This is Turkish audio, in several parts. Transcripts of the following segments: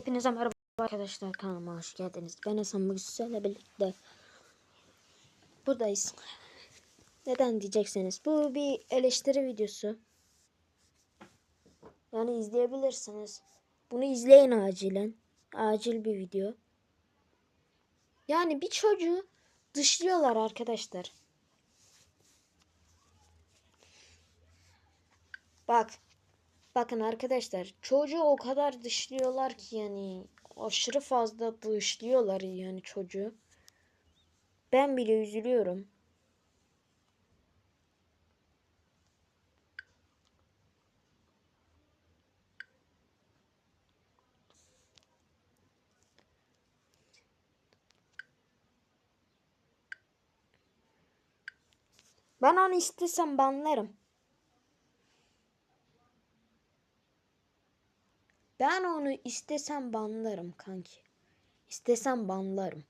Hepinize merhaba arkadaşlar kanalıma hoş geldiniz. Ben Hasan bugün sizlerle birlikte buradayız. Neden diyecekseniz bu bir eleştiri videosu. Yani izleyebilirsiniz. Bunu izleyin acilen. Acil bir video. Yani bir çocuğu dışlıyorlar arkadaşlar. Bak. Bakın arkadaşlar çocuğu o kadar dışlıyorlar ki yani aşırı fazla dışlıyorlar yani çocuğu. Ben bile üzülüyorum. Ben onu istesem banlarım. Ben onu istesem banlarım kanki. İstesem banlarım.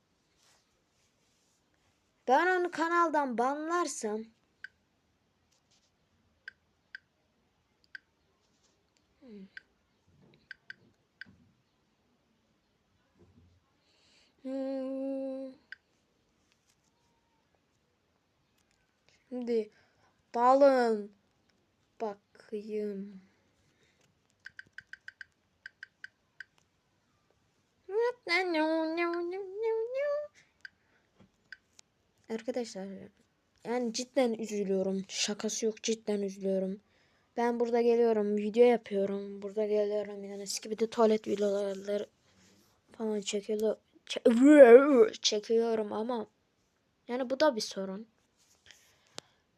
Ben onu kanaldan banlarsam Hmm. Hmm. Şimdi dalın bakayım. Arkadaşlar yani cidden üzülüyorum. Şakası yok cidden üzülüyorum. Ben burada geliyorum video yapıyorum. Burada geliyorum yani eski bir de tuvalet videoları falan çekiyor, çekiyorum ama yani bu da bir sorun.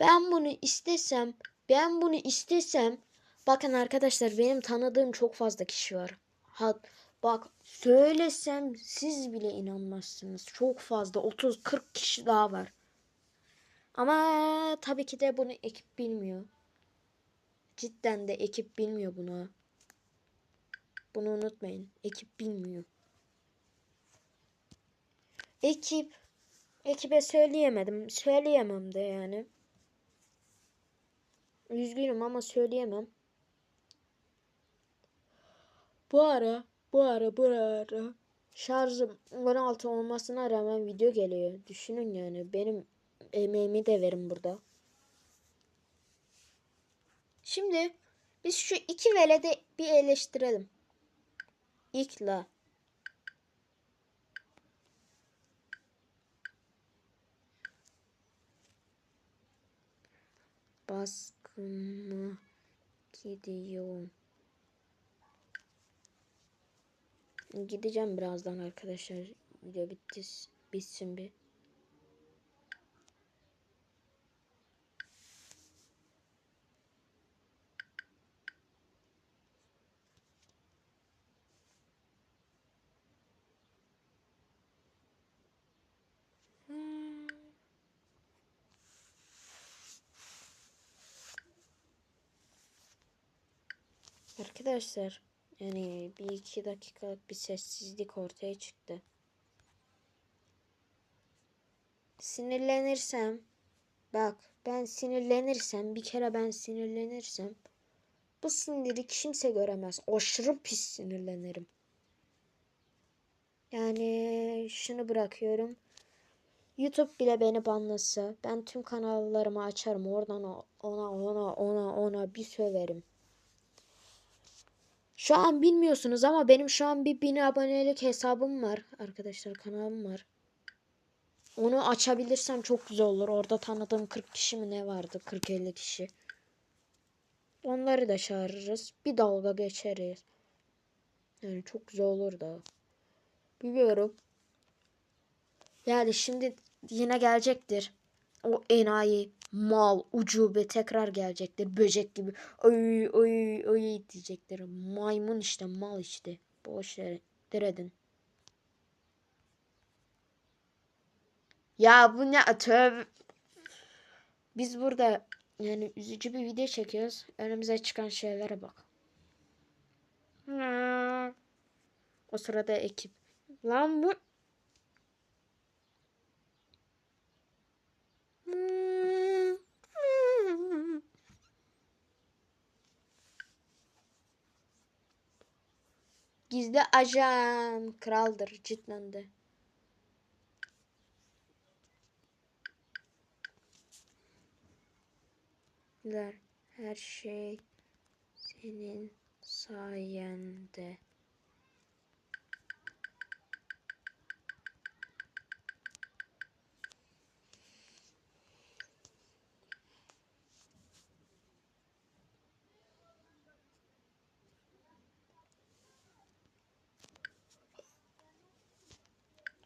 Ben bunu istesem ben bunu istesem bakın arkadaşlar benim tanıdığım çok fazla kişi var. Ha, Bak söylesem siz bile inanmazsınız. Çok fazla 30-40 kişi daha var. Ama tabii ki de bunu ekip bilmiyor. Cidden de ekip bilmiyor bunu. Bunu unutmayın. Ekip bilmiyor. Ekip ekibe söyleyemedim. Söyleyemem de yani. Üzgünüm ama söyleyemem. Bu ara bu ara bu ara şarjım 16 olmasına rağmen video geliyor. Düşünün yani benim emeğimi de verin burada. Şimdi biz şu iki velede bir eleştirelim. İkla. Baskını gidiyor. Gideceğim birazdan arkadaşlar. Video bitti, bitsin bir. Arkadaşlar yani bir iki dakikalık bir sessizlik ortaya çıktı. Sinirlenirsem bak ben sinirlenirsem bir kere ben sinirlenirsem bu siniri kimse göremez. Aşırı pis sinirlenirim. Yani şunu bırakıyorum. YouTube bile beni banlasa ben tüm kanallarımı açarım. Oradan ona ona ona ona bir söverim. Şu an bilmiyorsunuz ama benim şu an bir bin abonelik hesabım var. Arkadaşlar kanalım var. Onu açabilirsem çok güzel olur. Orada tanıdığım 40 kişi mi ne vardı? 40-50 kişi. Onları da çağırırız. Bir dalga geçeriz. Yani çok güzel olur da. Biliyorum. Yani şimdi yine gelecektir. O enayi mal ucube tekrar gelecektir. Böcek gibi oy oy oy diyecektir. Maymun işte mal işte. Boş yere edin. Ya bu ne tövbe. Biz burada yani üzücü bir video çekiyoruz. Önümüze çıkan şeylere bak. O sırada ekip. Lan bu Gizli ajan kraldır cidden de. Her şey senin sayende.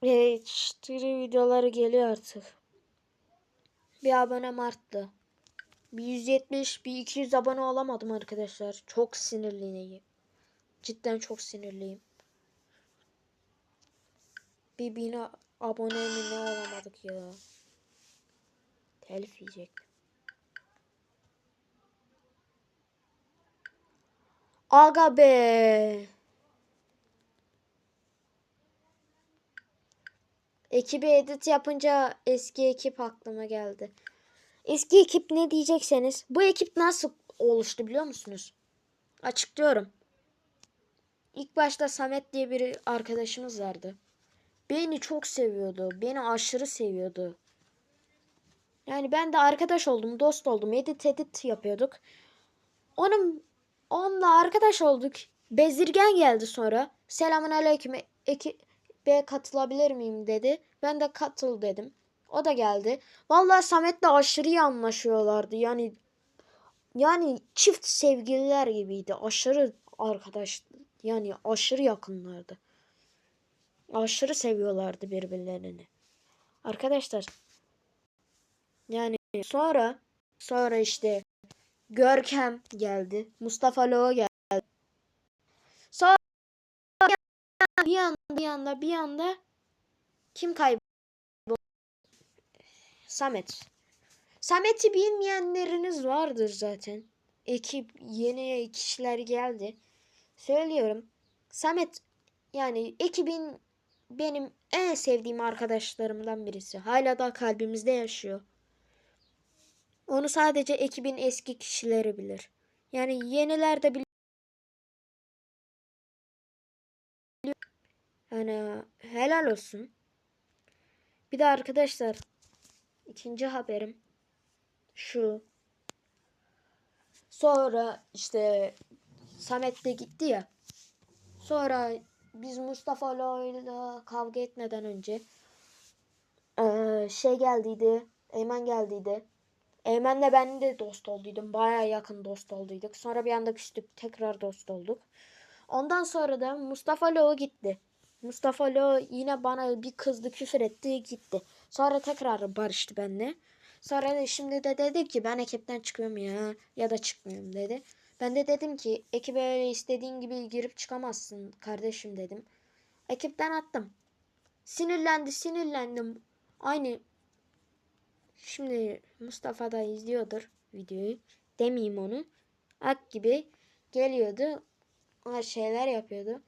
Eleştiri videoları geliyor artık. Bir abonem arttı. Bir 170, bir 200 abone olamadım arkadaşlar. Çok sinirliyim. Cidden çok sinirliyim. Bir bin abone mi ne olamadık ya. Telif yiyecektim. Aga be. Ekibi edit yapınca eski ekip aklıma geldi. Eski ekip ne diyecekseniz bu ekip nasıl oluştu biliyor musunuz? Açıklıyorum. İlk başta Samet diye bir arkadaşımız vardı. Beni çok seviyordu. Beni aşırı seviyordu. Yani ben de arkadaş oldum, dost oldum. Edit edit yapıyorduk. Onun onunla arkadaş olduk. Bezirgen geldi sonra. Selamun aleyküm. Ekibe katılabilir miyim dedi. Ben de katıl dedim. O da geldi. Vallahi Samet'le aşırı iyi anlaşıyorlardı. Yani yani çift sevgililer gibiydi. Aşırı arkadaş yani aşırı yakınlardı. Aşırı seviyorlardı birbirlerini. Arkadaşlar yani sonra sonra işte Görkem geldi. Mustafa Loğu geldi. Sonra bir anda bir anda bir anda kim kayboldu? Samet. Samet'i bilmeyenleriniz vardır zaten. Ekip yeni kişiler geldi. Söylüyorum. Samet yani ekibin benim en sevdiğim arkadaşlarımdan birisi. Hala da kalbimizde yaşıyor. Onu sadece ekibin eski kişileri bilir. Yani yeniler de biliyor. Yani helal olsun. Bir de arkadaşlar ikinci haberim şu. Sonra işte Samet de gitti ya. Sonra biz Mustafa ile kavga etmeden önce eee, şey geldiydi. Eymen geldiydi. Eymen'le ben de dost olduydum. Baya yakın dost olduyduk. Sonra bir anda küstük. Tekrar dost olduk. Ondan sonra da Mustafa Lo gitti. Mustafa Lo yine bana bir kızdı küfür etti gitti. Sonra tekrar barıştı benimle. Sonra da şimdi de dedi ki ben ekipten çıkıyorum ya ya da çıkmıyorum dedi. Ben de dedim ki ekibe öyle istediğin gibi girip çıkamazsın kardeşim dedim. Ekipten attım. Sinirlendi sinirlendim. Aynı şimdi Mustafa da izliyordur videoyu. Demeyeyim onu. Ak gibi geliyordu. Şeyler yapıyordu.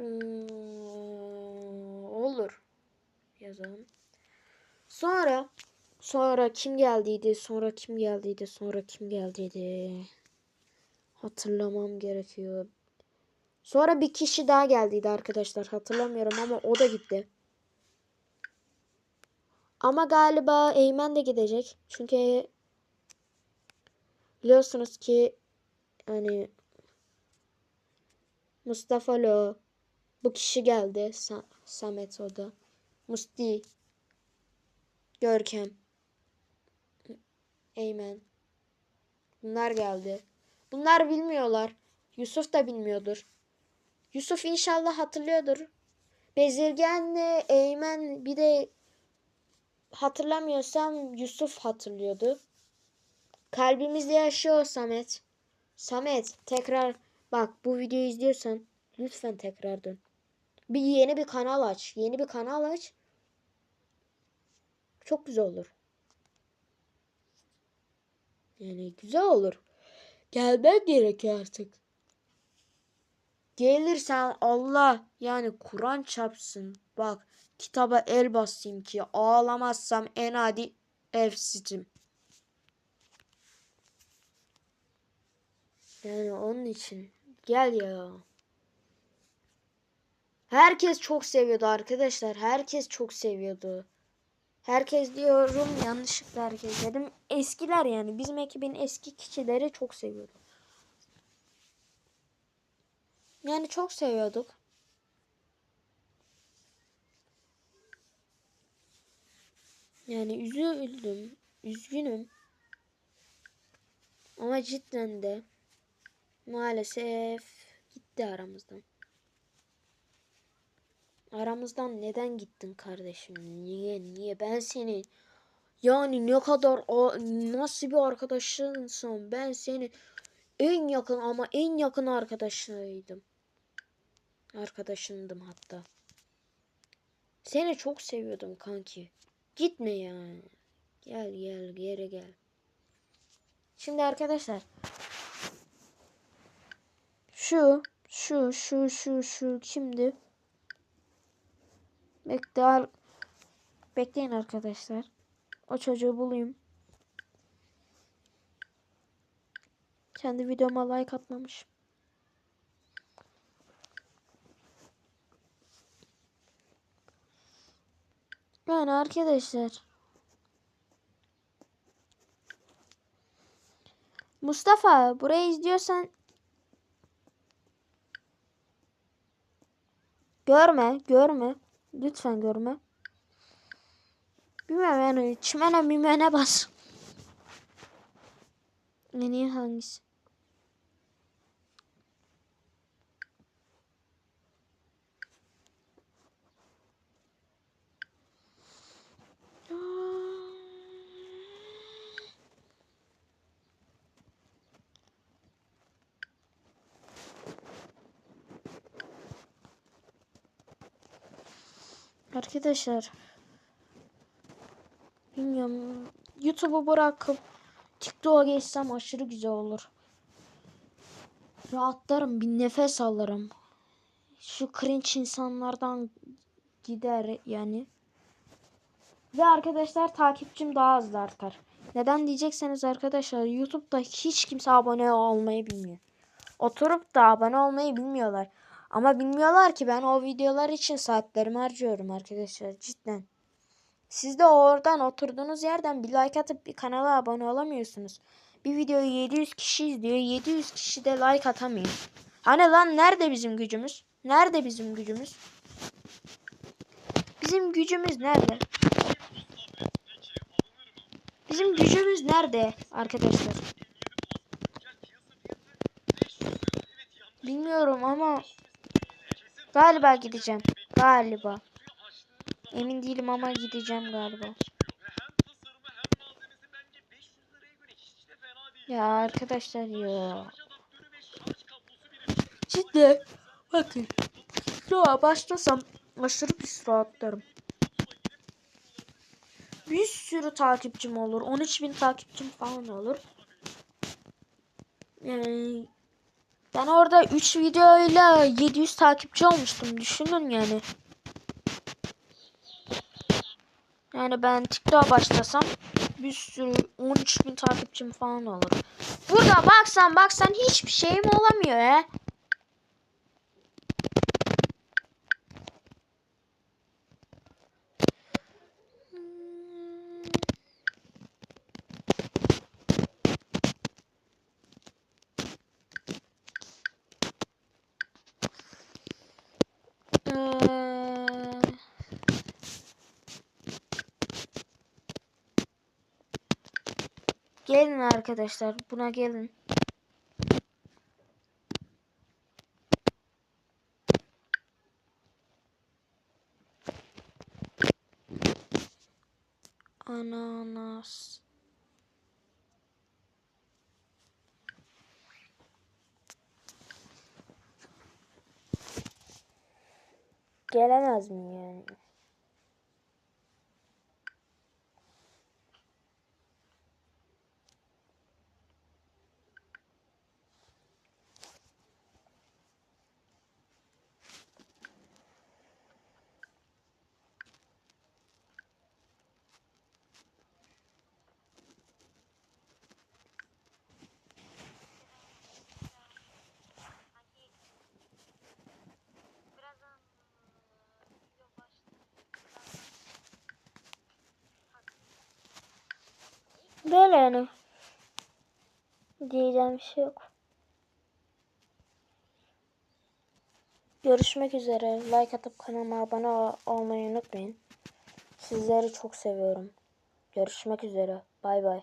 Hmm, olur. Yazalım. Sonra sonra kim geldiydi? Sonra kim geldiydi? Sonra kim geldiydi? Hatırlamam gerekiyor. Sonra bir kişi daha geldiydi arkadaşlar. Hatırlamıyorum ama o da gitti. Ama galiba Eymen de gidecek. Çünkü biliyorsunuz ki hani Mustafa Lo bu kişi geldi. Sa Samet o da. Musti. Görkem. Eymen. Bunlar geldi. Bunlar bilmiyorlar. Yusuf da bilmiyordur. Yusuf inşallah hatırlıyordur. Bezirgenle Eymen bir de hatırlamıyorsam Yusuf hatırlıyordu. Kalbimizde yaşıyor Samet. Samet tekrar bak bu videoyu izliyorsan lütfen tekrar dön. Bir yeni bir kanal aç. Yeni bir kanal aç. Çok güzel olur. Yani güzel olur. Gelmen gerekiyor artık. Gelirsen Allah yani Kur'an çarpsın. Bak kitaba el basayım ki ağlamazsam en adi evsizim. Yani onun için. Gel ya. Herkes çok seviyordu arkadaşlar. Herkes çok seviyordu. Herkes diyorum yanlışlıkla herkes dedim. Eskiler yani bizim ekibin eski kişileri çok seviyordu. Yani çok seviyorduk. Yani üzüldüm. Üzgünüm. Ama cidden de maalesef gitti aramızdan. Aramızdan neden gittin kardeşim? Niye? Niye? Ben seni yani ne kadar nasıl bir arkadaşınsın? Ben seni en yakın ama en yakın arkadaşıydım. Arkadaşındım hatta. Seni çok seviyordum kanki. Gitme ya. Gel gel geri gel. Şimdi arkadaşlar. Şu şu şu şu şu kimdi? Bekle ar- Bekleyin arkadaşlar. O çocuğu bulayım. Kendi videoma like atmamış. Yani arkadaşlar. Mustafa burayı izliyorsan görme görme lütfen görme. Yani çimene mimene bas. En iyi hangisi? Arkadaşlar bilmiyorum YouTube'u bırakıp TikTok'a geçsem aşırı güzel olur. Rahatlarım bir nefes alırım. Şu cringe insanlardan gider yani. Ve arkadaşlar takipçim daha az da artar. Neden diyecekseniz arkadaşlar YouTube'da hiç kimse abone olmayı bilmiyor. Oturup da abone olmayı bilmiyorlar. Ama bilmiyorlar ki ben o videolar için saatlerimi harcıyorum arkadaşlar cidden. Siz de oradan oturduğunuz yerden bir like atıp bir kanala abone olamıyorsunuz. Bir videoyu 700 kişi izliyor. 700 kişi de like atamıyor. Hani lan nerede bizim gücümüz? Nerede bizim gücümüz? Bizim gücümüz nerede? Bizim gücümüz nerede arkadaşlar? Bilmiyorum ama galiba gideceğim. Galiba. Emin değilim ama gideceğim galiba. Ya arkadaşlar ya. Cidden bakın. Ya başlasam aşırı pis rahatlarım. Bir sürü takipçim olur. 13 bin takipçim falan olur. Yani ben orada 3 videoyla 700 takipçi olmuştum. Düşünün yani. Yani ben TikTok'a başlasam bir sürü 13 bin takipçim falan olur. Burada baksan baksan hiçbir şeyim olamıyor ya. Gelin arkadaşlar buna gelin. Ananas. Gelemez mi yani? Böyle yani. Diyeceğim bir şey yok. Görüşmek üzere. Like atıp kanalıma abone ol- olmayı unutmayın. Sizleri çok seviyorum. Görüşmek üzere. Bay bay.